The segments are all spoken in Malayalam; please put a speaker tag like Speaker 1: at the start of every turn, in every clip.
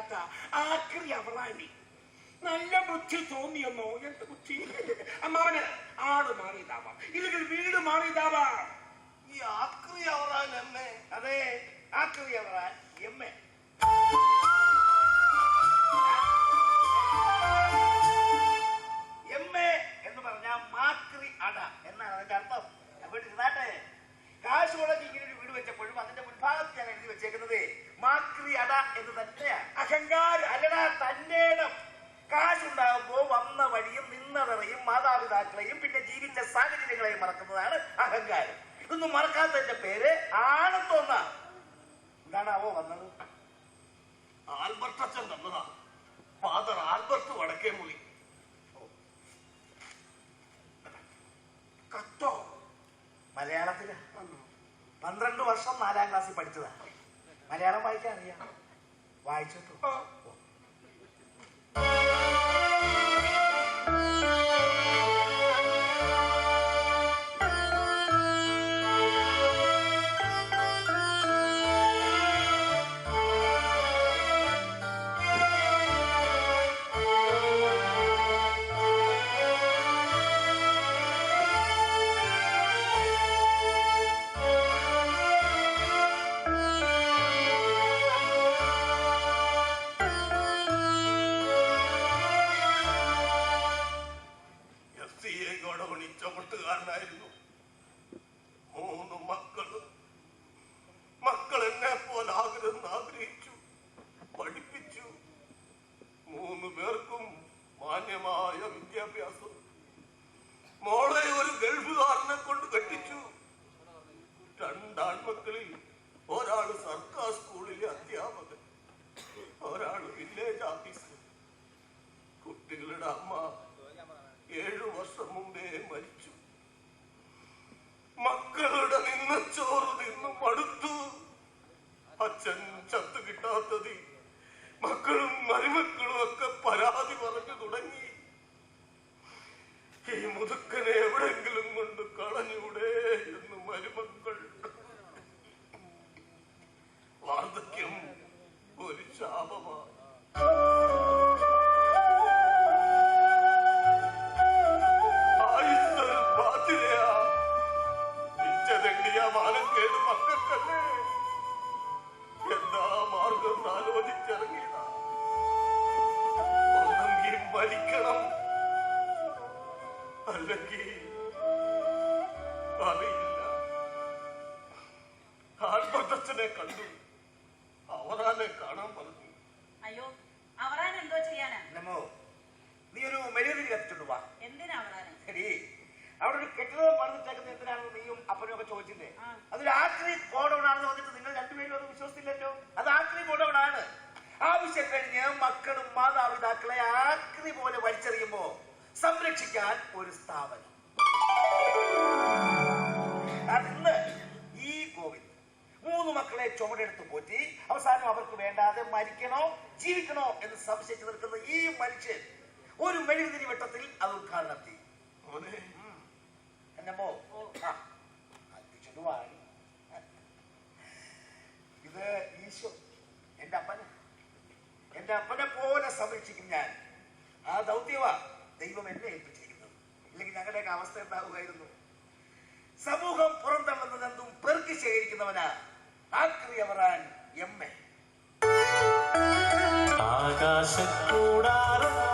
Speaker 1: ഇല്ലാത്ത ആക്രി അവറാണി നല്ല ബുദ്ധി തോന്നിയെന്നോ? എന്ത് ബുദ്ധി? അമ്മാവന് ആട് മാറിയതാവാം. ഇല്ലെങ്കിൽ വീട് മാറിയതാവാം.
Speaker 2: ഈ ആക്രി അവറാൻ എന്നെ
Speaker 1: അതെ ആക്രി അവറാൻ എം എ.
Speaker 3: എന്ന് പറഞ്ഞാൽ മാക്രി അട എന്നാണ് അതിന്റെ അർത്ഥം. ഇരുന്നാട്ടെ. കാശ് മുടക്കി ഇങ്ങനെ ഒരു വീട് വെച്ചപ്പോഴും അതിന്റെ മുൻഭാഗത്ത് ഞാൻ എഴുതി വെച്ചേക്കുന്നത് മാക്രി അട എന്ന് തന്നെയാണ്
Speaker 1: അഹങ്കാരം.
Speaker 3: അല്ലടാ തന്റെ ഇടം കാശുണ്ടാകുമ്പോ വന്ന വഴിയും നിന്നതറയും മാതാപിതാക്കളെയും പിന്നെ ജീവിച്ച സാഹചര്യങ്ങളെയും മറക്കുന്നതാണ് അഹങ്കാരം. ഇതൊന്നും മറക്കാത്തതിന്റെ പേര് ആണത്തൊന്ന എന്താണ് അവോ വന്നത്?
Speaker 2: ആൽബർട്ട് അച്ഛൻ തന്നതാ ഫാദർ ആൽബർട്ട് വടക്കേ മുളി
Speaker 1: കത്തോ?
Speaker 3: മലയാളത്തിൽ? പന്ത്രണ്ട് വർഷം നാലാം ക്ലാസ്സിൽ പഠിച്ചതാ. മലയാളം വായിക്കാൻ അറിയാം. വായിച്ചിട്ടു കെട്ടിടം പറഞ്ഞിട്ടേക്കുന്നത് എന്തിനാണെന്ന് നീയും അപ്പനും ഒക്കെ ചോദിച്ചില്ലേ. അതൊരു ആക്രി ഗോഡൌൺ ആണെന്ന് പറഞ്ഞിട്ട് നിങ്ങൾ രണ്ടുപേരും അത് വിശ്വസിച്ചില്ലല്ലോ അത് ആക്രി ഗോഡൌൺ ആണ്. ആവശ്യം കഴിഞ്ഞ് മക്കളും മാതാപിതാക്കളെ ആക്രി പോലെ വലിച്ചെറിയുമ്പോ സംരക്ഷിക്കാൻ ഒരു സ്ഥാപനം. അതിന്ന് ഈ കോവിഡ് മൂന്ന് മക്കളെ ചുമടെടുത്ത് പോറ്റി അവസാനം അവർക്ക് വേണ്ടാതെ മരിക്കണോ ജീവിക്കണോ എന്ന് സംശയിച്ചു നിൽക്കുന്ന ഈ മനുഷ്യൻ ഒരു മെഴുകുതിരി വെട്ടത്തിൽ അത് ഉദ്ഘാടനം ചെയ്യും.
Speaker 2: മോനെ
Speaker 3: എന്നമ്മോ ആ അടിച്ചോണ്ട് വാടി ഇത് ഈശോ എന്റെ അപ്പനെ എന്റെ അപ്പനെ പോലെ സംരക്ഷിക്കും ഞാൻ ആ ദൗത്യവ ദൈവം എന്നെ ഏൽപ്പിച്ചിരിക്കുന്നത് ഇല്ലെങ്കിൽ ഞങ്ങളുടെയൊക്കെ അവസ്ഥ എന്താകുമായിരുന്നു സമൂഹം പുറന്തള്ളുന്നത് എന്തും പെറുക്കി ശേഖരിക്കുന്നവനാ ആക്രിയവറാൻ എം എ
Speaker 4: ആകാശക്കൂടാരം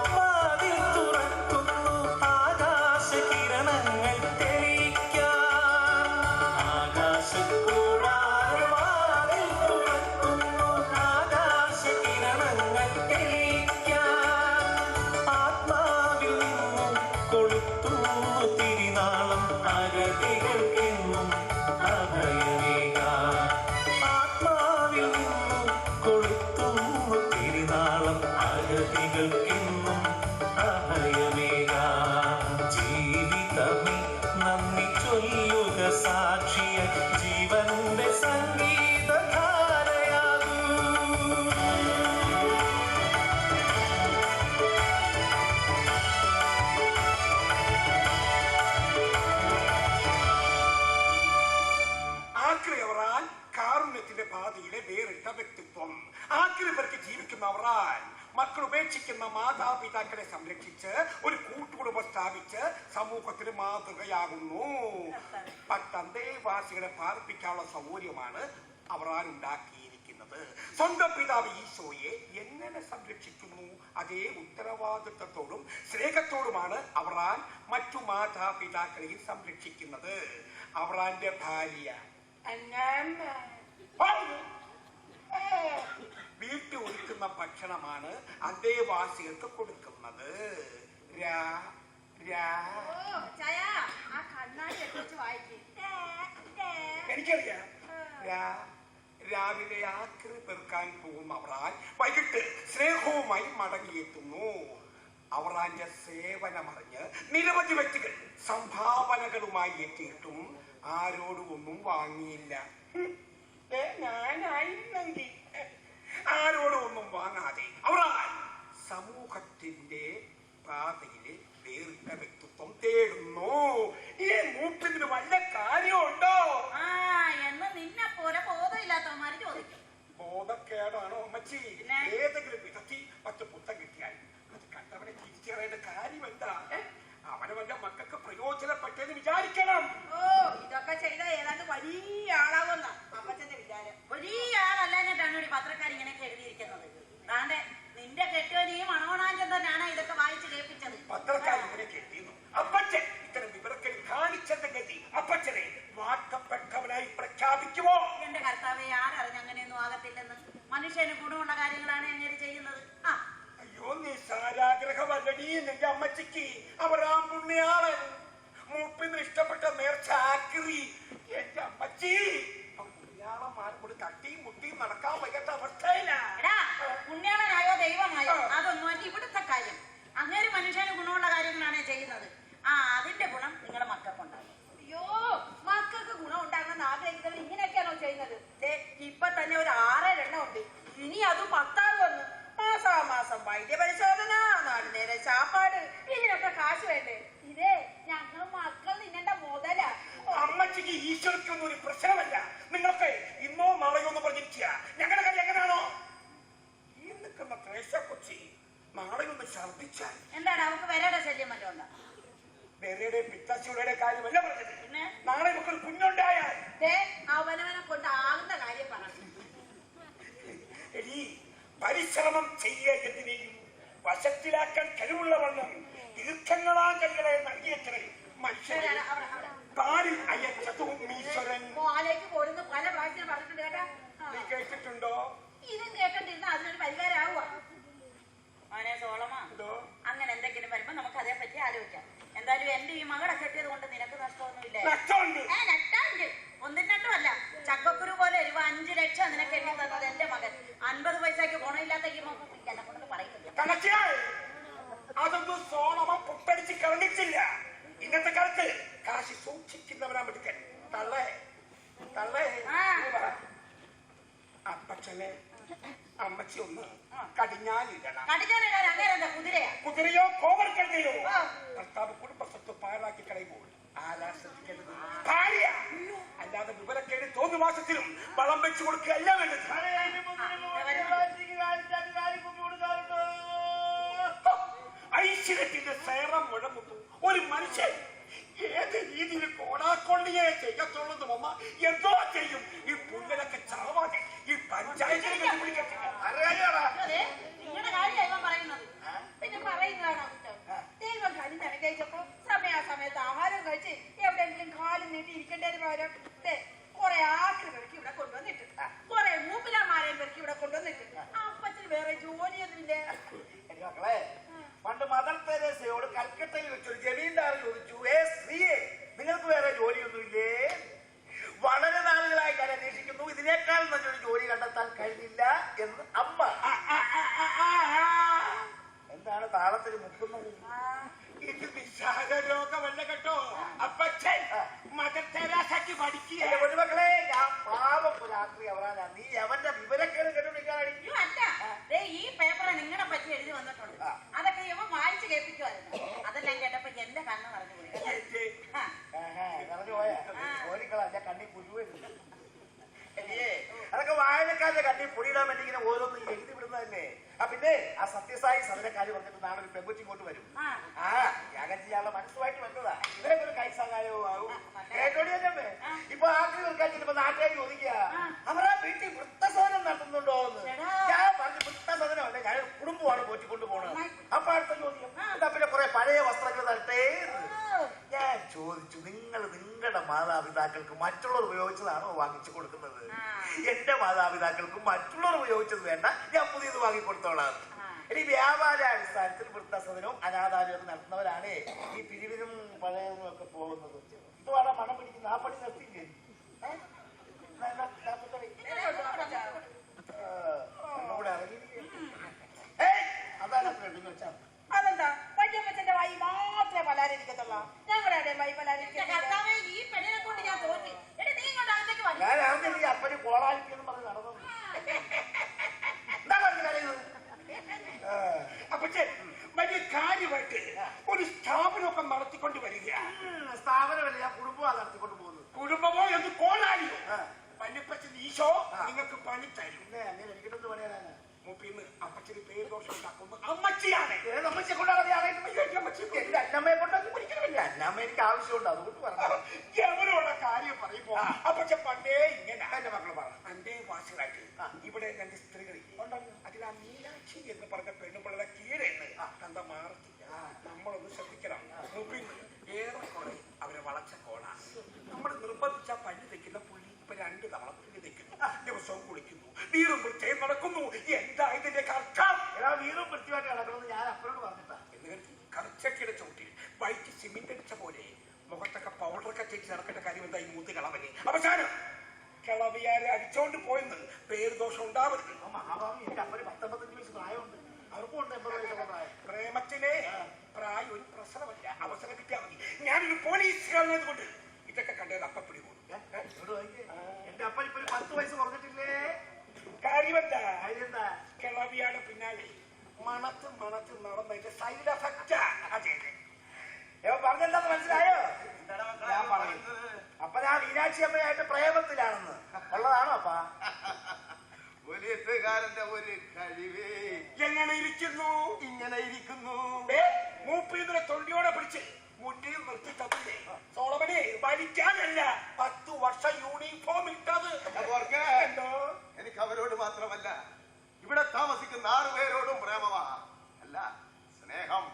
Speaker 1: സ്ഥാപിച്ച് സമൂഹത്തിന് മാതൃകയാകുന്നു. പത്തന്തേവാസികളെ പാർപ്പിക്കാനുള്ള സൗകര്യമാണ് അവർ ഉണ്ടാക്കിയിരിക്കുന്നത്. സ്വന്തം പിതാവ് ഈശോയെ എങ്ങനെ സംരക്ഷിക്കുന്നു? അതേ ഉത്തരവാദിത്വത്തോടും സ്നേഹത്തോടുമാണ് അവറാൻ മറ്റു മാതാപിതാക്കളെയും സംരക്ഷിക്കുന്നത്. അവറാന്റെ ഭാര്യ. വീട്ടിൽ ഒരുക്കുന്ന ഭക്ഷണമാണ് അതേവാസികൾക്ക് കൊടുക്കുന്നത്. രാ എനിക്കറിയാം. രാവിലെ ആക്രി പെറുക്കാൻ പോകും അവറാൻ വൈകിട്ട് സ്നേഹവുമായി മടങ്ങിയെത്തുന്നു. അവറാന്റെ സേവനമറിഞ്ഞ് നിരവധി വ്യക്തികൾ സംഭാവനകളുമായി എത്തിയിട്ടും ആരോടും ഒന്നും വാങ്ങിയില്ല. ഞാനായിരുന്നെങ്കിൽ ആരോടും ഒന്നും വാങ്ങാതെ അവറാൻ സമൂഹത്തിന്റെ പാതയിൽ വേറിട്ട വ്യക്തിത്വം തേടുന്നു ഈ മൂപ്പിന് വല്ല കാര്യമുണ്ടോ
Speaker 5: ആ എന്ന് നിന്നെ പോലെ ബോധമില്ലാത്തവന്മാര് ചോദിക്കും
Speaker 1: ബോധക്കേടാണോ അമ്മച്ചി
Speaker 5: പിന്നെ?
Speaker 1: ഏതെങ്കിലും വിധത്തിൽ പത്ത് പുത്തം കിട്ടിയാൽ അത് കണ്ടവനെ തിരിച്ചറിയേണ്ട കാര്യം എന്താ ഏ? അവനവന്റെ മക്കൾക്ക് പ്രയോജനപ്പെട്ടെന്ന് വിചാരിക്കണം
Speaker 5: ഓ ഇതൊക്കെ ചെയ്ത ഏതാണ്ട് വലിയ ആളാവുന്ന അപ്പച്ചന്റെ വിചാരം വലിയ ആളല്ലാഞ്ഞിട്ടാണ് ഇവിടെ പത്രക്കാർ ഇങ്ങനെയൊക്കെ എഴുതിയിരിക്കുന്നത് താണ്ടെ നിന്റെ കെട്ടിയോനെയും മണോണാഞ്ചൻ തന്നെയാണ് ഇതൊക്കെ വായിച്ച് കേൾപ്പിച്ചത്
Speaker 1: പത്രക്കാർ ഇങ്ങനെ കേട്ടിരുന്നു അപ്പച്ചൻ ഇത്തരം വിവരക്കേട് കാണിച്ചെന്ന് കരുതി അപ്പച്ചനെ വാട്ടപ്പെട്ടവനായി പ്രഖ്യാപിക്കുമോ
Speaker 5: എന്റെ കർത്താവെ ആരറിഞ്ഞ അങ്ങനെയൊന്നും ആകത്തില്ലെന്ന് മനുഷ്യന് ഗുണമുള്ള കാര്യങ്ങളാണ് അങ്ങനെ ചെയ്യുന്നത്. ആ.
Speaker 1: അയ്യോ നിസ്സാരാഗ്രഹമല്ലടി. നിന്റെ അമ്മച്ചിക്ക് അവരാ പുണ്യാളൻ മൂപ്പിന് ഇഷ്ടപ്പെട്ട നേർച്ച ആക്രി. എന്റെ അമ്മച്ചി. ആ പുണ്യാളന്മാരോട് തട്ടിയും മുട്ടിയും നടക്കാൻ വയ്യാത്ത അവസ്ഥയിലാ.
Speaker 5: എടാ പുണ്യാളനായോ ദൈവമായോ? അതൊന്നും അല്ല ഇവിടുത്തെ കാര്യം. അങ്ങനെ മനുഷ്യന് ഗുണമുള്ള കാര്യങ്ങളാണ് ചെയ്യുന്നത്. ആ അതിന്റെ বাইরে
Speaker 1: বাইরে പരിശ്രമം ചെയ്യുക എന്തിനേയും? വശത്തിലാക്കാൻ കഴിവുള്ളവണ്ണം വണ്ണം കൈകളെ നൽകിയത്രേ മനുഷ്യരെ. പാലിൽ അയച്ചതും ഈശ്വരൻ.
Speaker 5: മോലേക്ക് പോരുന്ന പല പ്രാവശ്യം പറഞ്ഞിട്ടുണ്ട് കേട്ടാ.
Speaker 1: നീ കേട്ടിട്ടുണ്ടോ?
Speaker 5: ഇതും കേട്ടോണ്ടിരുന്ന അതിനൊരു പരിഹാരമാവുക. മോനെ സോളമാ. അങ്ങനെ എന്തെങ്കിലും വരുമ്പോ നമുക്ക് അതേ പറ്റി ആലോചിക്കാം. എന്തായാലും എന്റെ ഈ മകളെ കെട്ടിയത് കൊണ്ട് നിനക്ക് നഷ്ടമൊന്നുമില്ല?
Speaker 1: നഷ്ടമുണ്ട്.
Speaker 5: ഒന്നും രണ്ടും അല്ല ചക്കക്കുരു പോലെ ഒരു അഞ്ചു ലക്ഷം നിനക്ക് എണ്ണി തന്നത് എന്റെ മകൻ അൻപത് പൈസക്ക് ഗുണമില്ലാത്ത ഈ മകൻ എന്നെ കൊണ്ട് പറയുന്നില്ല
Speaker 1: കണക്കിയാൽ അതൊന്നും സോളമൻ പുട്ടടിച്ച് കളഞ്ഞിട്ടില്ല ഇന്നത്തെ കാലത്ത് കാശി സൂക്ഷിക്കുന്നവനാ മിടുക്കൻ തള്ളേ തള്ളേ
Speaker 5: ആ.
Speaker 1: നീ പറ. അപ്പച്ചനെ അമ്മച്ചി ഒന്ന് കടിഞ്ഞാലിടണം
Speaker 5: കടിക്കാനിടാൻ കുതിരയാ?
Speaker 1: കുതിരയോ കോവർക്കഴുതയോ ഭർത്താവ് കുടുംബസ്വത്ത് പാഴാക്കി കളയുമ്പോൾ ആരാ ശ്രദ്ധിക്കേണ്ടത്? ഭാര്യ. അല്ലാതെ വിവരക്കേട് തോന്നു മാസത്തിലും വളം വെച്ചു കൊടുക്കുകയല്ല വേണ്ടത്. ഐശ്വര്യത്തിന്റെ സേറം മുഴങ്ങുന്നു. ഒരു മനുഷ്യൻ ഏത് രീതിയിൽ കോടാക്കൊള്ളിയെ ചെയ്യത്തുള്ളത് മമ്മ എന്തോ ചെയ്യും. ഈ പുല്ലനൊക്കെ ചാവാതെ ഈ പഞ്ചായത്തിനെ കണ്ടുപിടിക്കത്തില്ല
Speaker 5: മൂപ്പരം കുറെ ആക്രികൾക്ക് ഇവിടെ കൊണ്ടുവന്നിട്ടുണ്ട്. കുറെ മൂപ്പിലാമാരെ പേർക്ക് ഇവിടെ കൊണ്ടുവന്നിട്ടുണ്ട്. അപ്പച്ചന് വേറെ ജോലിയൊന്നുമില്ലേ
Speaker 3: മക്കളെ പണ്ട് മദർ തെരേസയോട് കൽക്കട്ടയിൽ വെച്ചൊരു ജമീന്ദാർ ചോദിച്ചു ഏ സ്ത്രീയെ നിങ്ങൾക്ക് വേറെ ജോലിയൊന്നുമില്ലേ? വളരെ നാളുകളായി ഞാൻ അന്വേഷിക്കുന്നു. ഇതിനേക്കാൾ നല്ലൊരു ജോലി കണ്ടെത്താൻ കഴിഞ്ഞില്ല എന്ന് അമ്മ. എന്താണ് താളത്തിൽ മുക്കുന്നത്
Speaker 1: ഇത് നിശാചര പഠിക്കുക.
Speaker 3: എന്റെ കൊച്ചുമക്കളെ ഞാൻ പാവം രാത്രി അവരാനാ നീ അവന്റെ വിവരക്കേട് കേട്ടോണ്ടിരിക്കാടി
Speaker 5: അയ്യോ, അല്ല. ദേ ഈ പേപ്പർ നിങ്ങളെ പറ്റി എഴുതി വന്നിട്ടുണ്ട്. അതൊക്കെ ഇവൻ വായിച്ചു കേൾപ്പിക്കുമായിരുന്നു അതെല്ലാം കേട്ടപ്പോ എന്റെ കണ്ണ് നിറഞ്ഞു പോയി.
Speaker 3: പറഞ്ഞു പോയാ.
Speaker 5: ആ.
Speaker 3: ഓടിക്കളാ ഞാൻ കണ്ണി പുഴുവരുന്നു അതൊക്കെ വായനക്കാരുടെ കണ്ണി പൊടിയിടാൻ വേണ്ടി ഇങ്ങനെ ഓരോന്നും എഴുതി വിടുന്നതല്ലേ? ആ പിന്നെ ആ സത്യസായി സദന കാര്യം പറഞ്ഞിട്ട് നാളെ ഒരു പെമ്പുച്ചി ഇങ്ങോട്ട് വരും.
Speaker 5: ആ.
Speaker 3: യാഗം ചെയ്യാനുള്ള മനസ്സുമായിട്ട് വന്നതാ. ഇവരെ ഒരു കൈസഹായവും ആവും.
Speaker 5: ആ, നല്ല-
Speaker 3: കേട്ടോടി തന്നെ
Speaker 5: ആ.
Speaker 3: ഇപ്പൊ ആക്രി നിൽക്കാൻ ചെല്ലുമ്പോ നാട്ടുകാർ ചോദിക്കുക. അവരാ വീട്ടിൽ വൃത്തസദനം നടത്തുന്നുണ്ടോ എന്ന് ഞാൻ പറഞ്ഞു വൃത്തസദനമല്ല ഞാൻ കുടുംബമാണ് പോറ്റിക്കൊണ്ട് പോണത്
Speaker 5: നന്നായി.
Speaker 3: അപ്പൊ അടുത്ത ചോദ്യം
Speaker 5: ആ.
Speaker 3: എന്നാ പിന്നെ കുറെ പഴയ വസ്ത്രങ്ങൾ തരട്ടെ എന്ന്.
Speaker 5: ഓ,
Speaker 3: ഞാൻ ചോദിച്ചു നിങ്ങൾ നിങ്ങളുടെ മാതാപിതാക്കൾക്ക് മറ്റുള്ളവർ ഉപയോഗിച്ചതാണോ വാങ്ങിച്ചു കൊടുക്കുന്നത്? എന്റെ മാതാപിതാക്കൾക്ക് മറ്റുള്ളവർ ഉപയോഗിച്ചത് വേണ്ട. ഞാൻ പുതിയത് വാങ്ങിക്കൊടുത്തോളാം. ഇനി വ്യാപാര അടിസ്ഥാനത്തിൽ വൃത്തസദനവും അനാഥാലയവും നടത്തുന്നവരാണ് ഈ പിരിവിനും പഴയതും ഒക്കെ പോകുന്നത്. ഇപ്പൊ അവിടെ മണം പിടിക്കുന്ന. ആ പണി നിർത്തിയില്ലേ? ഇറങ്ങിയിരിക്കുകയാണ്. ഏയ്, അതാണ് വെച്ചാൽ
Speaker 6: അതെന്താ? വല്യമ്മച്ചന്റെ വായി മാത്രമേ പലാരിക്കത്തുള്ളൂ ഞങ്ങളുടെ വായി പലാരിക്കത്തില്ല
Speaker 5: കർത്താവേ ഈ പെണ്ണിനെ കൊണ്ട് ഞാൻ തോന്നി എടി നീ ഇങ്ങോട്ട് അകത്തേക്ക് വന്നു
Speaker 3: ഞാൻ അറിഞ്ഞില്ല ഈ അപ്പന് കോളാലിറ്റി എന്ന് പറഞ്ഞ് നടന്നു എന്താ പറഞ്ഞു കരയുന്നത് ആ.
Speaker 1: അപ്പച്ചേ വലിയ കാര്യമായിട്ട് ഒരു സ്ഥാപനമൊക്കെ നടത്തിക്കൊണ്ട് വരിക
Speaker 3: ഉം, സ്ഥാപനമല്ല ഞാൻ കുടുംബമാണ് നടത്തിക്കൊണ്ട് പോകുന്നത്
Speaker 1: കുടുംബമോ എന്ന് കോണാലിയോ
Speaker 3: ആ.
Speaker 1: വല്യപ്പച്ചൻ ഈശോ
Speaker 3: ആ.
Speaker 1: നിങ്ങൾക്ക് പണി തരും
Speaker 3: പിന്നെ അങ്ങനെ എനിക്കിട്ടൊന്ന് പണിയാനാണ്
Speaker 1: മൂപ്പിന്ന് അപ്പച്ചന് പേര് ദോഷം ഉണ്ടാക്കുമ്പോ അമ്മച്ചിയാണ്
Speaker 3: ഏത് അമ്മച്ചെ കൊണ്ടാണ് നീ അറിയുന്നത്?
Speaker 1: എന്റെ അമ്മച്ചി
Speaker 3: എന്റെ അന്നമ്മയെ കൊണ്ടൊന്നും അന്നമ്മ എനിക്ക് ആവശ്യമുണ്ട് അതുകൊണ്ട് പറഞ്ഞു.
Speaker 1: കാര്യം പറയുമ്പോ പക്ഷെ പണ്ടേ ഇങ്ങനെ
Speaker 3: എന്റെ മക്കൾ പറഞ്ഞു.
Speaker 1: പണ്ടേ വാസുകളായിട്ട് ഇവിടെ രണ്ട് സ്ത്രീകൾ അതിൽ ആ മീനാക്ഷി എന്ന് പറഞ്ഞ പെണ്ണുപിള്ളയുടെ കീഴെന്ന് കണ്ട മാറത്തില്ല. നമ്മളൊന്ന് ശ്രദ്ധിക്കണം. ഏറെ ഏറെക്കുറെ അവരെ വളച്ച കോണ നമ്മൾ നിർബന്ധിച്ച പല്ല് തെക്കുന്ന പുള്ളി ഇപ്പൊ രണ്ട് തവണ പുള്ളി തെക്കുന്നു ദിവസവും കുളിക്കുന്നു. നീറും വൃത്തിയും നടക്കുന്നു. എന്താ ഇതിന്റെ കർത്തം?
Speaker 3: എല്ലാ നീറും വൃത്തിയായിട്ട് നടക്കുന്നത് ഞാൻ അപ്പനോട് പറഞ്ഞിട്ടാ.
Speaker 1: കറച്ചക്കയുടെ ചവിട്ടിൽ വൈറ്റ് സിമെന്റ് അടിച്ച പോലെ മുഖത്തൊക്കെ നടക്കേണ്ട കാര്യം എന്താ ഈ മൂത്ത് കളവനെ അവസാനം കിളവിയാരെ അടിച്ചോണ്ട് പോയെന്ന് പേര് ദോഷം ഉണ്ടാവരുത് പ്രേമത്തിലെ പ്രായം ഒരു പ്രശ്നമല്ല അവസരം കിട്ടിയാൽ മതി. ഞാനൊരു പോലീസുകാരനത് കൊണ്ട് ഇതൊക്കെ കണ്ടത് അപ്പ
Speaker 3: പിടി പോകും. എന്റെ അപ്പൻ ഇപ്പൊ പത്ത് വയസ്സ് കുറഞ്ഞിട്ടില്ലേ?
Speaker 1: കാര്യമെന്താ?
Speaker 3: കാര്യം
Speaker 1: കിളവിയാടെ പിന്നാലെ മണത്ത് മണത്ത് നടന്നതിന്റെ സൈഡ് എഫക്റ്റാ. അതെ
Speaker 3: പറഞ്ഞെന്താന്ന് മനസ്സിലായോ? അപ്പൊ ഞാൻ മീനാക്ഷി അമ്മയായിട്ട് പ്രേമത്തിലാണെന്ന്. ഉള്ളതാണോ അപ്പാ?
Speaker 2: പോലീസുകാരന്റെ ഒരു കഴിവേ.
Speaker 1: എങ്ങനെ ഇരിക്കുന്നു?
Speaker 2: ഇങ്ങനെ ഇരിക്കുന്നു.
Speaker 1: മൂപ്പീതിനെ തൊണ്ടിയോടെ പിടിച്ച് മുന്നിൽ നിർത്തി തന്നില്ലേ? സോളമനെ വലിക്കാനല്ല. പത്തു വർഷം യൂണിഫോം ഇട്ടത്.
Speaker 2: എനിക്ക് അവരോട് മാത്രമല്ല ഇവിടെ താമസിക്കുന്ന ആറു പേരോടും പ്രേമമാ. അല്ല സ്നേഹം.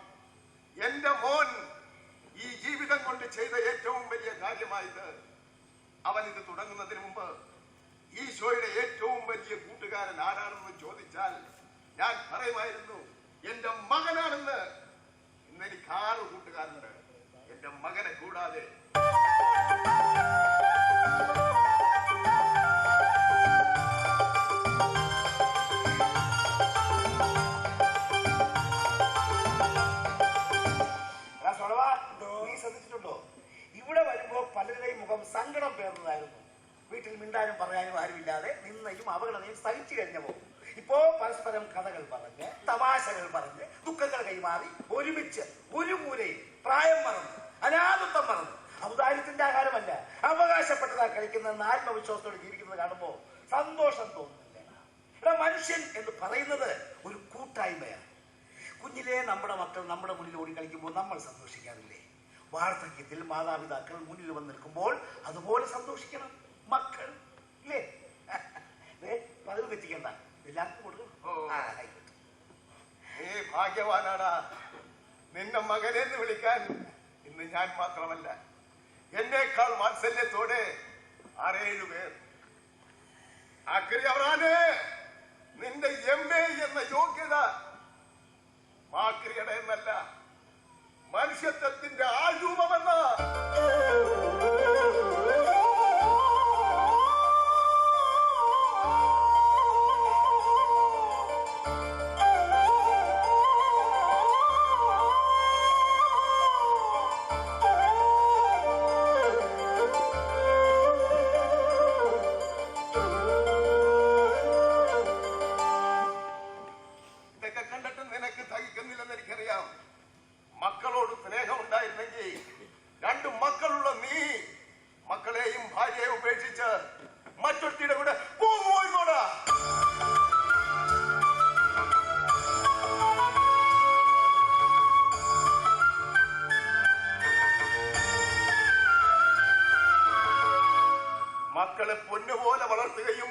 Speaker 2: എന്റെ മോൻ ഈ ജീവിതം കൊണ്ട് ചെയ്ത ഏറ്റവും വലിയ കാര്യമായത് അവൻ ഇത് തുടങ്ങുന്നതിന് മുമ്പ് ഈശോയുടെ ഏറ്റവും വലിയ കൂട്ടുകാരൻ ആരാണെന്ന് ചോദിച്ചാൽ ഞാൻ പറയുമായിരുന്നു എന്റെ മകനാണെന്ന്. ഇന്ന് എനിക്ക് ആറ് കൂട്ടുകാരുണ്ട്. എന്റെ മകനെ കൂടാതെ
Speaker 3: മുഖം സങ്കടം പേർന്നതായിരുന്നു. വീട്ടിൽ മിണ്ടാനും പറയാനും ആരുമില്ലാതെ നിന്നയും അവഗണനയും സഹിച്ചു കഴിഞ്ഞപ്പോ ഇപ്പോ പരസ്പരം കഥകൾ പറഞ്ഞ് തമാശകൾ പറഞ്ഞ് ദുഃഖങ്ങൾ കൈമാറി ഒരുമിച്ച് ഒരു മൂലയിൽ പ്രായം മറന്ന് അനാഥത്വം മറന്ന്. ഔദാര്യത്തിന്റെ ആഹാരമല്ല. അവകാശപ്പെട്ടതാ കഴിക്കുന്ന ആത്മവിശ്വാസത്തോടെ ജീവിക്കുന്നത് കാണുമ്പോ സന്തോഷം തോന്നുന്നില്ല. ഇവിടെ മനുഷ്യൻ എന്ന് പറയുന്നത് ഒരു കൂട്ടായ്മയാണ്. കുഞ്ഞിലെ നമ്മുടെ മക്കൾ നമ്മുടെ മുന്നിൽ ഓടി കളിക്കുമ്പോൾ നമ്മൾ സന്തോഷിക്കാറില്ലേ? വാർദ്ധക്യത്തിൽ മാതാപിതാക്കൾ മുന്നിൽ വന്ന് നിൽക്കുമ്പോൾ അതുപോലെ സന്തോഷിക്കണം. മക്കൾ ഇല്ലേ? പതിവ് തെറ്റിക്കണ്ട എല്ലാവർക്കും കൊടുക്കണം.
Speaker 2: നീ ഭാഗ്യവാനാടാ. നിന്നെ മകനെന്ന് വിളിക്കാൻ ഇന്ന് ഞാൻ മാത്രമല്ല. എന്നേക്കാൾ വാത്സല്യത്തോടെ ആറേഴു പേർ. ആക്രി അവറാന് നിന്റെ എം എ എന്ന യോഗ്യത മാക്രിയുടെ എന്നല്ല. മനുഷ്യത്വത്തിന്റെ
Speaker 7: என்கிற ஆழ்வுபவன் അവനെ പൊന്നുപോലെ വളർത്തുകയും